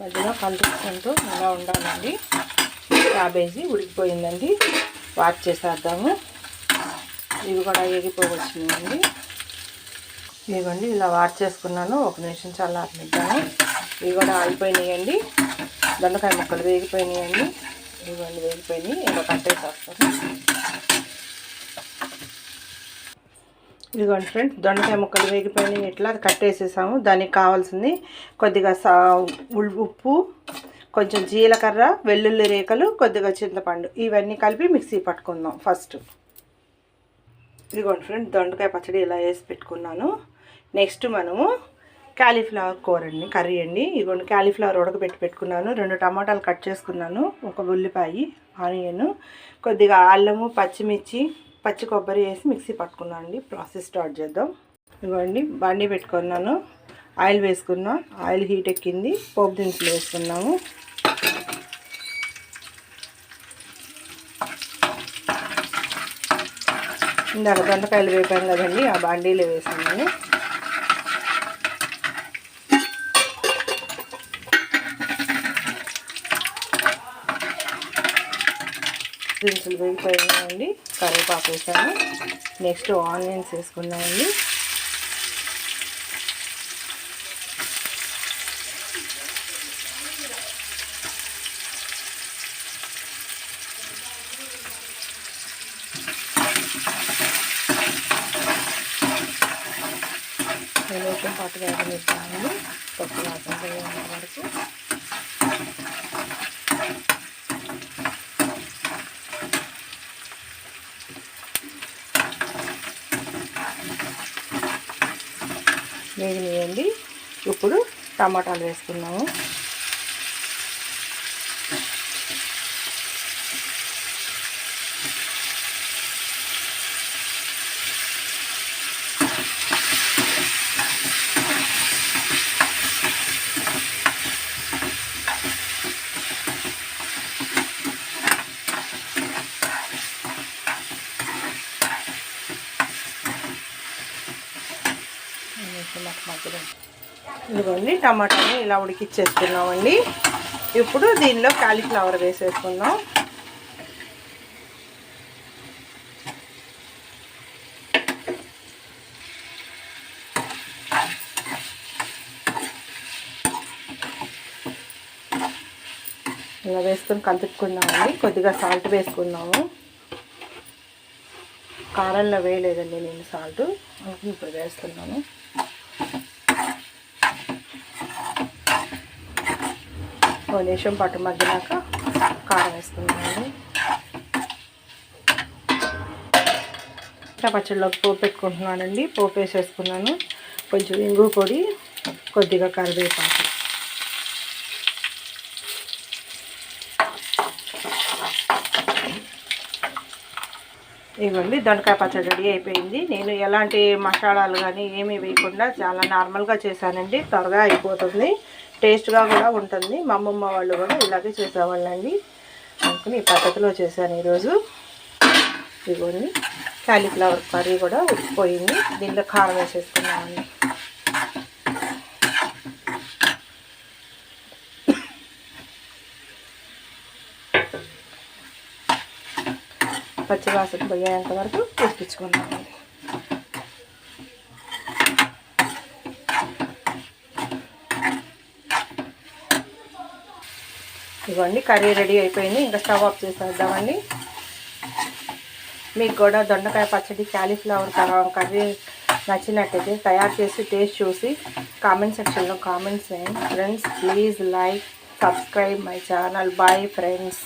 మధ్యలో కలుపుకుంటూ ఇలా ఉండాలండి. క్యాబేజీ ఉడికిపోయిందండి. వాచ్ చేసేద్దాము. ఇవి కూడా ఎగిపోవచ్చిందండి ఇదిగోండి ఇలా వాచ్ చేసుకున్నాను. ఒక నిమిషం చల్లారనిద్దాము. ఇవి కూడా ఆగిపోయినాయండి. దొండకాయ ముక్కలు వేగిపోయినాయండి. ఇవన్నీ వేగిపోయినాయి. ఇంకా కట్టేసేస్తాను ఇదిగోండి ఫ్రెండ్స్ దొండకాయ ముక్కలు వేగిపోయినాయి. ఇట్లా అది కట్టేసేసాము దానికి కావాల్సింది కొద్దిగా సా ఉప్పు కొంచెం జీలకర్ర వెల్లుల్లి రేఖలు కొద్దిగా చింతపండు. ఇవన్నీ కలిపి మిక్సీ పట్టుకుందాం ఫస్ట్. ఇదిగోండి ఫ్రెండ్ దొండకాయ పచ్చడి ఇలా వేసి పెట్టుకున్నాను. నెక్స్ట్ మనము క్యాలీఫ్లవర్ కూర అండి కర్రీ అండి. ఇదిగోండి క్యాలీఫ్లవర్ ఉడకబెట్టి పెట్టుకున్నాను. రెండు టమాటాలు కట్ చేసుకున్నాను. ఒక ఉల్లిపాయ ఆనియన్ కొద్దిగా అల్లము పచ్చిమిర్చి పచ్చి కొబ్బరి వేసి మిక్సీ పట్టుకున్నాను అండి. ప్రాసెస్ స్టార్ట్ చేద్దాం. ఇవ్వండి బండి పెట్టుకున్నాను. ఆయిల్ వేసుకున్నా ఆయిల్ హీట్ ఎక్కింది. పోపు దినుసులు వేసుకున్నాము. ఇందాక దొండకాయలు వేపాను కదండి ఆ బాండీలో వేసుకున్నాను. దినుసులు వేగిపోయాయండి కరివేపాకు వేసాను. నెక్స్ట్ ఆనియన్స్ వేసుకున్నామండి నిమిషం పాటు వేగం ఇస్తాను పప్పు వాసన వరకు. వేగినాయండి ఇప్పుడు టమాటాలు వేసుకున్నాము. ఇదిగోండి టమాటాని ఇలా ఉడికిచ్చేసుకున్నామండి. ఇప్పుడు దీనిలో కాలీఫ్లవర్ వేసేసుకుందాం. ఇలా వేసుకొని కలుపుకుందామండి. కొద్దిగా సాల్ట్ వేసుకుందాము. కారంలో వేయలేదండి నేను సాల్ట్. ఇప్పుడు వేస్తున్నాను. ఒక నిమిషం పట్టు మగ్గినాక కారం వేసుకున్నాను పచ్చడిలోకి పోపు పెట్టుకుంటున్నానండి. పోపు వేసేసుకున్నాను. కొంచెం ఇంగు పొడి కొద్దిగా కరివేపాకు. ఇవ్వండి. దొండకాయ పచ్చడి రెడీ అయిపోయింది. నేను ఎలాంటి మసాలాలు కానీ ఏమీ వేయకుండా చాలా నార్మల్గా చేశానండి. త్వరగా అయిపోతుంది. టేస్ట్గా కూడా ఉంటుంది. మా అమ్మమ్మ వాళ్ళు కూడా ఇలాగే చేసేవాళ్ళండి. అనుకుని ఈ పద్ధతిలో చేశాను ఈరోజు. ఇవ్వండి కాలీఫ్లవర్ కర్రీ కూడా ఉడికిపోయింది దీనిలో కారం వేసేసుకున్నామండి పచ్చివాసన పోయేంత వరకు ఉడికించుకున్నామండి ఇవ్వండి కర్రీ రెడీ అయిపోయింది. ఇంకా స్టవ్ ఆఫ్ చేసేద్దామండి. మీకు కూడా దొండకాయ పచ్చడి క్యాలీఫ్లవర్ కర్రీ నచ్చినట్టయితే తయారు చేసి టేస్ట్ చూసి కామెంట్ సెక్షన్లో కామెంట్స్ చేయండి. Friends please like subscribe my channel. Bye friends.